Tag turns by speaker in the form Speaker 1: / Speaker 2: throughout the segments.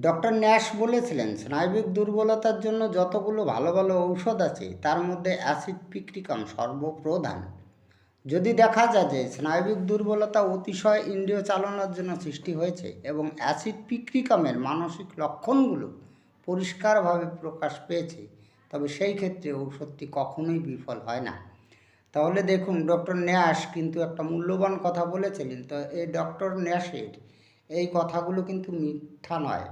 Speaker 1: Doctor Nash বলেছিলেন, স্নায়বিক দুর্বলতার জন্য যতগুলো ভালো ভালো ঔষধ আছে, তার মধ্যে অ্যাসিড পিক্রিকাম সর্বপ্রধান। যদি দেখা যায় যে স্নায়বিক দুর্বলতা অতিশয় ইন্দ্রিয় চালনার জন্য সৃষ্টি হয়েছে এবং অ্যাসিড পিক্রিকামের মানসিক লক্ষণগুলো পরিষ্কারভাবে প্রকাশ পেয়েছে, তবে সেই ক্ষেত্রে ঔষধটি কখনোই বিফল হয় না। তাহলে দেখুন, ডক্টর ন্যাশ কিন্তু একটা মূল্যবান কথা বলেছিলেন, তো এই ডক্টর ন্যাশের এই কথাগুলো কিন্তু মিথ্যা নয়।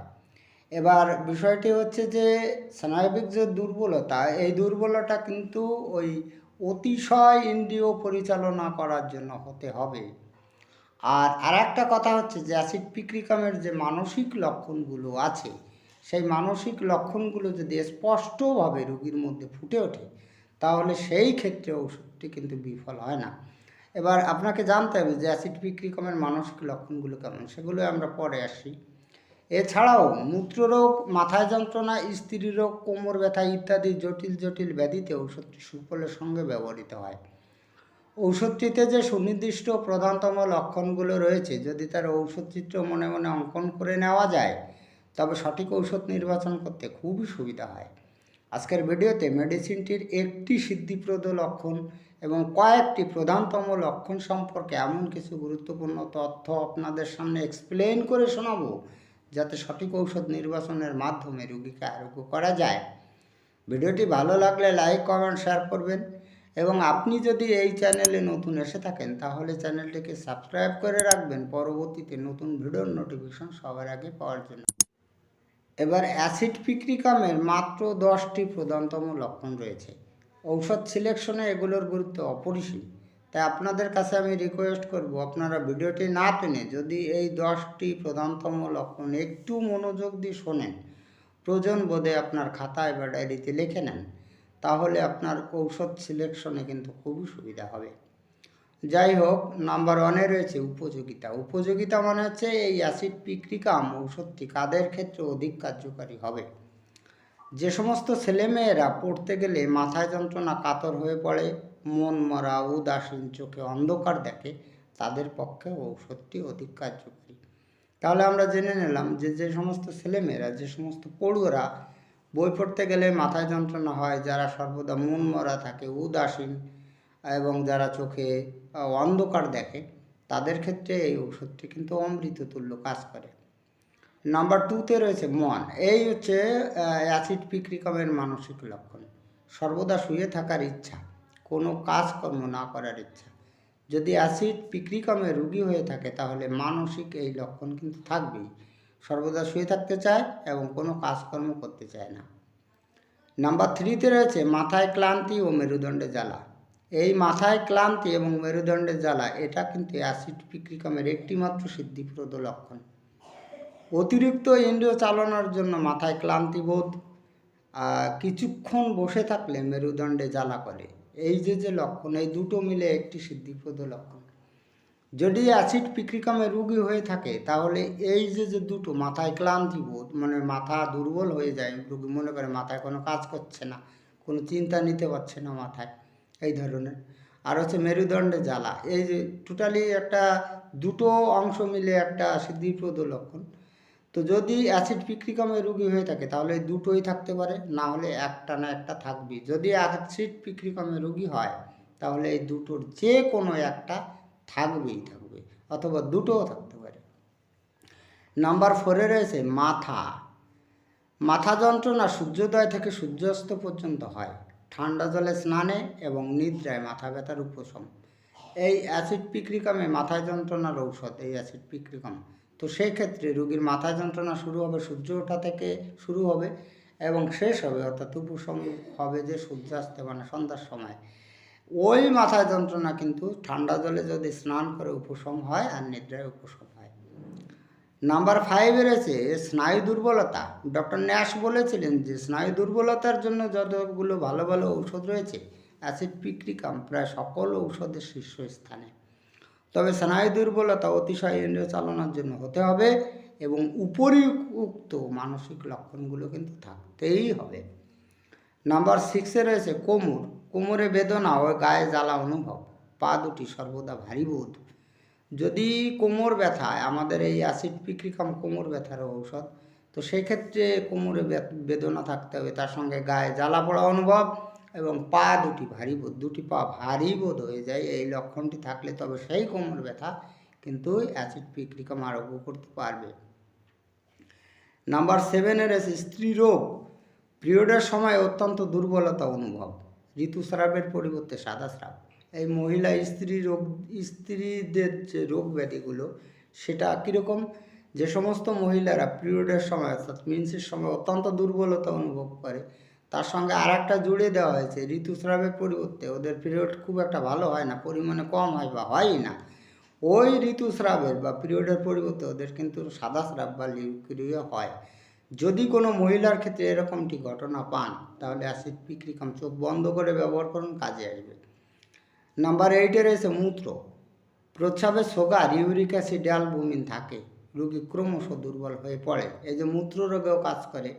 Speaker 1: এবার বিষয়টি হচ্ছে যে, স্নায়বিক যে দুর্বলতা, এই দুর্বলতা কিন্তু ওই অতিশয় ইন্দ্রিয় পরিচালনা করার জন্য হতে হবে। আর আর একটা কথা হচ্ছে যে, অ্যাসিড পিক্রিকামের যে মানসিক লক্ষণগুলো আছে, সেই মানসিক লক্ষণগুলো যদি স্পষ্টভাবে রোগীর মধ্যে ফুটে ওঠে, তাহলে সেই ক্ষেত্রে ওষুধটি কিন্তু বিফল হয় না। এবার আপনাকে জানতে হবে যে অ্যাসিড পিক্রিকামের মানসিক লক্ষণগুলো কেমন সেগুলো আমরা পরে আসি। এছাড়াও মূত্ররোগ, মাথায় যন্ত্রণা, স্ত্রী রোগ, কোমর ব্যথা ইত্যাদি জটিল জটিল ব্যাধিতে ঔষধটি সুফলের সঙ্গে ব্যবহৃত হয়। ঔষধটিতে যে সুনির্দিষ্ট প্রধানতম লক্ষণগুলো রয়েছে, যদি তার ঔষধ চিত্র মনে মনে অঙ্কন করে নেওয়া যায়, তবে সঠিক ঔষধ নির্বাচন করতে খুবই সুবিধা হয়। আজকের ভিডিওতে মেডিসিনটির একটি সিদ্ধিপ্রদ লক্ষণ এবং কয়েকটি প্রধানতম লক্ষণ সম্পর্কে এমন কিছু গুরুত্বপূর্ণ তথ্য আপনাদের সামনে এক্সপ্লেন করে শোনাবো, যাতে সঠিক ঔষধ নির্বাচনের মাধ্যমে রোগীকে আরোগ্য করা যায়। ভিডিওটি ভালো লাগলে লাইক কমেন্ট শেয়ার করবেন এবং আপনি যদি এই চ্যানেলে নতুন এসে থাকেন, তাহলে চ্যানেলটিকে সাবস্ক্রাইব করে রাখবেন। পরবর্তীতে নতুন ভিডিওর নোটিফিকেশন সবার আগে পাওয়ার জন্য। এবার অ্যাসিড পিক্রিকামের মাত্র দশটি প্রধানতম লক্ষণ রয়েছে। ঔষধ সিলেকশনে এগুলোর গুরুত্ব অপরিসীম। তাই আপনাদের কাছে আমি রিকোয়েস্ট করব, আপনারা ভিডিওটি না টেনে যদি এই দশটি প্রধানতম লক্ষণ একটু মনোযোগ দিয়ে শোনেন, প্রয়োজন বোধে আপনার খাতায় বা ডায়েরিতে লিখে নেন, তাহলে আপনার ঔষধ সিলেকশনে কিন্তু খুবই সুবিধা হবে। যাই হোক নাম্বার ওয়ানে রয়েছে উপযোগিতা। উপযোগিতা মানে হচ্ছে এই অ্যাসিড পিক্রিকাম ঔষধটি কাদের ক্ষেত্রে অধিক কার্যকারী হবে? যে সমস্ত ছেলেমেয়েরা পড়তে গেলে মাথায় যন্ত্রণা, কাতর হয়ে পড়ে, মন মরা, উদাসীন চোখে অন্ধকার দেখে, তাদের পক্ষে ঔষধটি অধিক কার্যকারী। তাহলে আমরা জেনে নিলাম যে যে সমস্ত ছেলেমেয়েরা, যে সমস্ত পড়ুয়ারা বই পড়তে গেলে মাথায় যন্ত্রণা হয়, যারা সর্বদা মন মরা থাকে, উদাসীন, এবং যারা চোখে অন্ধকার দেখে, তাদের ক্ষেত্রে এই ওষুধটি কিন্তু অমৃত তুল্য কাজ করে। নাম্বার টুতে রয়েছে মন। এই হচ্ছে অ্যাসিড পিক্রিকমের মানসিক লক্ষণ। সর্বদা শুয়ে থাকার ইচ্ছা, কোনো কাজকর্ম না করার ইচ্ছা। যদি অ্যাসিড পিক্রিকামে রুগী হয়ে থাকে, তাহলে মানসিক এই লক্ষণ কিন্তু থাকবেই। সর্বদা শুয়ে থাকতে চায় এবং কোনো কাজকর্ম করতে চায় না। নাম্বার থ্রিতে রয়েছে, মাথায় ক্লান্তি ও মেরুদণ্ডে জ্বালা। এই মাথায় ক্লান্তি এবং মেরুদণ্ডের জ্বালা এটা কিন্তু অ্যাসিড পিক্রিকামের একটিমাত্র সিদ্ধিপ্রদ লক্ষণ। অতিরিক্ত ইন্দ্রিয় চালনার জন্য মাথায় ক্লান্তিবোধ আহ, কিছুক্ষণ বসে থাকলে মেরুদণ্ডে জ্বালা করে। এই যে যে লক্ষণ এই দুটো মিলে একটি সিদ্ধিপ্রদ লক্ষণ। যদি অ্যাসিড পিক্রিকামে রুগী হয়ে থাকে তাহলে এই যে যে দুটো মাথায় ক্লান্তি বোধ মানে মাথা দুর্বল হয়ে যায় রুগী মনে করে মাথায় কোনো কাজ করছে না কোনো চিন্তা নিতে পারছে না মাথায় এই ধরনের। আর হচ্ছে মেরুদণ্ডে জ্বালা, এই যে টোটালি একটা দুটো অংশ মিলে একটা সিদ্ধিপ্রদ লক্ষণ। তো যদি অ্যাসিড পিক্রিকামে রুগী হয়ে থাকে, তাহলে এই দুটোই থাকতে পারে, না হলে একটা না একটা থাকবেই। যদি অ্যাসিড পিক্রিকামে রুগী হয়, তাহলে এই দুটোর যে কোনো একটা থাকবেই থাকবে, অথবা দুটোও থাকতে পারে। নাম্বার ফোরে রয়েছে মাথা। মাথা যন্ত্রণা সূর্যোদয় থেকে সূর্যাস্ত পর্যন্ত হয়। ঠান্ডা জলে স্নানে এবং নিদ্রায় মাথা ব্যথার উপশম। এই অ্যাসিড পিক্রিকামে মাথায় যন্ত্রণার ঔষধ, এই অ্যাসিড পিক্রিকাম তো সেই ক্ষেত্রে রোগীর মাথা যন্ত্রণা শুরু হবে সূর্য ওঠা থেকে শুরু হবে এবং শেষ হবে, অর্থাৎ উপশম হবে যে সূর্যাস্ত মানে সন্ধ্যার সময়। ওই মাথায় যন্ত্রণা কিন্তু ঠান্ডা জলে যদি স্নান করে উপশম হয় আর নিদ্রায় উপশম হয়। নাম্বার ফাইভে রয়েছে স্নায়ু দুর্বলতা। ডক্টর ন্যাশ বলেছিলেন যে স্নায়ু দুর্বলতার জন্য যতগুলো ভালো ভালো ঔষধ রয়েছে অ্যাসিড পিক্রিকাম প্রায় সকল ঔষধের শীর্ষস্থানে। তবে স্নায়ু দুর্বলতা অতিশয় ইন্দ্রিয় চালনার জন্য হতে হবে এবং উপরিউক্ত মানসিক লক্ষণগুলো কিন্তু থাকতেই হবে। নাম্বার সিক্সে রয়েছে কোমর। কোমরে বেদনা ও গায়ে জ্বালা অনুভব। পা দুটি সর্বদা ভারী বোধ। যদি কোমর ব্যথায়, আমাদের এই অ্যাসিড পিক্রিকাম কোমর ব্যথার ঔষধ, তো সেই ক্ষেত্রে কোমরে বেদনা থাকতে হবে। তার সঙ্গে গায়ে জ্বালা পড়া অনুভব এবং পা দুটি ভারী বোধ, দুটি পা ভারী বোধ হয়ে যায়। এই লক্ষণটি থাকলে তবে সেই কোমর ব্যথা কিন্তু অ্যাসিড পিকরিকাম আরোগ্য করতে পারবে। নাম্বার সেভেনের আছে স্ত্রী রোগ। পিরিয়ডের সময় অত্যন্ত দুর্বলতা অনুভব। ঋতুস্রাবের পরিবর্তে সাদা স্রাব। এই মহিলা স্ত্রী রোগ, স্ত্রীদের যে রোগ ব্যাধিগুলো, সেটা কীরকম যে সমস্ত মহিলারা পিরিয়ডের সময়, অর্থাৎ মিন্সের সময় অত্যন্ত দুর্বলতা অনুভব করে, তার সঙ্গে আর একটা জুড়ে দেওয়া হয়েছে, ঋতুস্রাবের পরিবর্তে। ওদের পিরিয়ড খুব একটা ভালো হয় না, পরিমাণে কম হয় বা হয়ই না। ওই ঋতুস্রাবের বা পিরিয়ডের পরিবর্তে ওদের কিন্তু সাদা স্রাব বা লিউক্রিয়া হয়। যদি কোনো মহিলার ক্ষেত্রে এরকমটি ঘটনা পান, তাহলে অ্যাসিড পিক্রিকাম চোখ বন্ধ করে ব্যবহার করুন, কাজে আসবে। নাম্বার এইটে রয়েছে মূত্র। প্রস্রাবে সোগার, ইউরিক অ্যাসিড, অ্যালবুমিন থাকে। রোগী ক্রমশ দুর্বল হয়ে পড়ে। এই যে মূত্র রোগেও কাজ করে।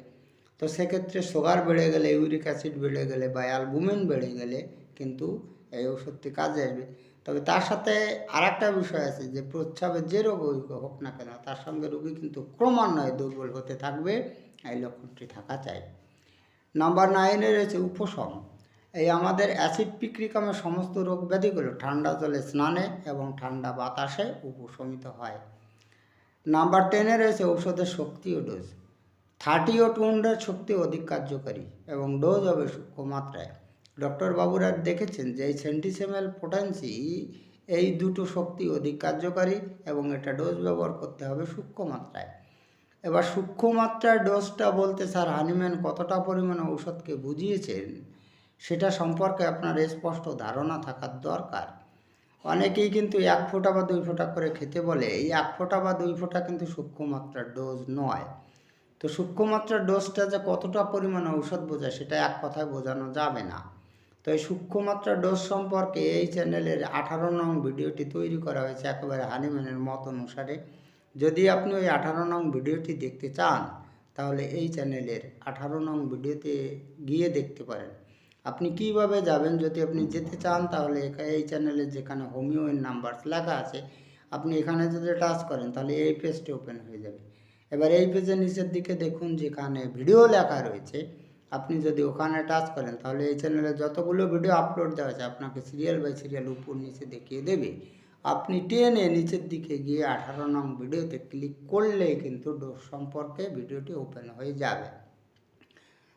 Speaker 1: তো সেক্ষেত্রে সোগার বেড়ে গেলে, ইউরিক অ্যাসিড বেড়ে গেলে বা অ্যালবুমিন বেড়ে গেলে কিন্তু এই ওষুধটি কাজে আসবে। তবে তার সাথে আর একটা বিষয় আছে যে প্রস্রাবের যে রোগ হোক না কেন, তার সঙ্গে রোগী কিন্তু ক্রমান্বয়ে দুর্বল হতে থাকবে। এই লক্ষণটি থাকা চাই। নাম্বার নাইনে রয়েছে উপশম। এই আমাদের অ্যাসিড পিক্রিকামের সমস্ত রোগ ব্যাধিগুলো ঠান্ডা জলে স্নানে এবং ঠান্ডা বাতাসে উপশমিত হয়। নাম্বার টেনে রয়েছে ঔষধের শক্তি ও ডোজ থার্টি ও টু হান্ড্রেড শক্তি অধিক কার্যকারী এবং ডোজ হবে সূক্ষ্ম মাত্রায়। ডক্টর বাবুরা দেখেছেন যে এই সেন্টিসেমেল পোটেন্সি এই দুটো শক্তি অধিক কার্যকারী এবং এটা ডোজ ব্যবহার করতে হবে সূক্ষ্ম মাত্রায়। এবার সূক্ষ্ম মাত্রার ডোজটা বলতে স্যার হানিম্যান কতটা পরিমাণে ঔষধকে বুঝিয়েছেন? সেটা সম্পর্কে আপনার স্পষ্ট ধারণা থাকার দরকার। অনেকেই কিন্তু এক ফোঁটা বা দুই ফোঁটা করে খেতে বলে, এই এক ফোঁটা বা দুই ফোঁটা কিন্তু সূক্ষ্ম মাত্রার ডোজ নয়। তো সূক্ষ্ম মাত্রার ডোজটা যে কতটা পরিমাণে ঔষধ বোঝায় সেটা এক কথায় বোঝানো যাবে না। তো এই সূক্ষ্ম মাত্রার ডোজ সম্পর্কে এই চ্যানেলের আঠারো নং ভিডিওটি তৈরি করা হয়েছে একেবারে হানিম্যানের মত অনুসারে। যদি আপনি ওই আঠারো নং ভিডিওটি দেখতে চান, তাহলে এই চ্যানেলের আঠারো নং ভিডিওতে গিয়ে দেখতে পারেন। আপনি কীভাবে যাবেন? যদি আপনি যেতে চান, তাহলে এই চ্যানেলে যেখানে হোমিও এর নাম্বার লেখা আছে, আপনি এখানে যদি টাচ করেন, তাহলে এই পেজটি ওপেন হয়ে যাবে। এবার এই পেজের নিচের দিকে দেখুন, যেখানে ভিডিও লেখা রয়েছে, আপনি যদি ওখানে টাচ করেন, তাহলে এই চ্যানেলে যতগুলো ভিডিও আপলোড দেওয়া আছে, আপনাকে সিরিয়াল বাই সিরিয়াল উপর নিচে দেখিয়ে দেবে। আপনি টেনে নিচের দিকে গিয়ে আঠারো নং ভিডিওতে ক্লিক করলেই কিন্তু ডোজ সম্পর্কে ভিডিওটি ওপেন হয়ে যাবে।